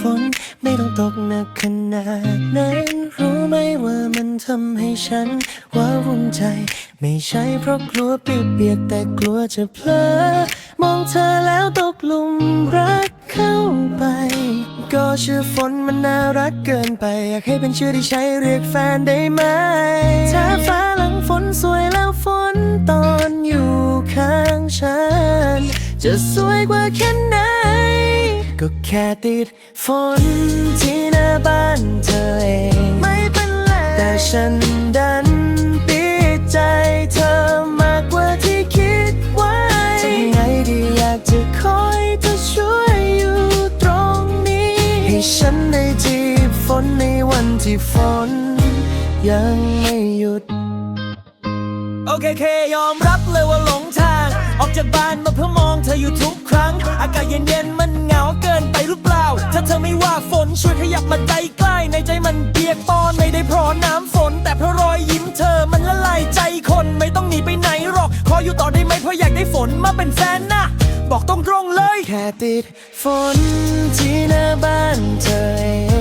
ฝนไม่ต้องตกหนักขนาดนั้น รู้ไหมว่ามันทำให้ฉันว้าวุ่นใจ ไม่ใช่เพราะกลัวเปียกๆแต่กลัวจะเพลอมองเธอแล้วตกหลุมรักเข้าไป ก็ชื่อฝนมันน่ารักเกินไป อยากให้เป็นชื่อที่ใช้เรียกแฟนได้ไหมถ้าฟ้าหลังฝนสวยแล้วฝนตอนอยู่ข้างฉัน จะสวยกว่าแค่ไหน ก็แค่ติดฝนที่หน้าบ้านเธอเอง ไม่เป็นไร แต่ฉันดันปิดใจเธอมากกว่าที่คิดไว้ทำไงดีอยากจะคอยเธอช่วยอยู่ตรงนี้ ให้ฉันได้จีบฝนในวันที่ฝน ยังไม่หยุด โอเคเคยอมรับเลยว่าหลงทาง ออกจากบ้านมาเพื่ มาใจใกล้ในใจมันเปียกปอนไม่ได้พรอน้ำฝน แต่เพราะรอยยิ้มเธอมันละลายใจคนไม่ต้องหนีไปไหนหรอก ขออยู่ต่อได้ไหมเพราะอยากได้ฝนมาเป็นแฟนนะบอกตรงๆเลย แค่ติดฝนที่หน้าบ้านเธอ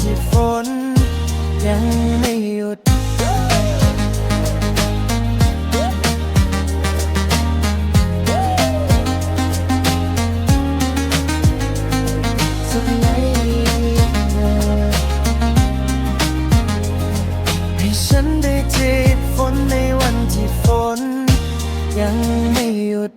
ที่ฝนยังไม่หยุด สุให้ฉันได้เจ็บฝนในวันที่ฝนยังไม่หยุด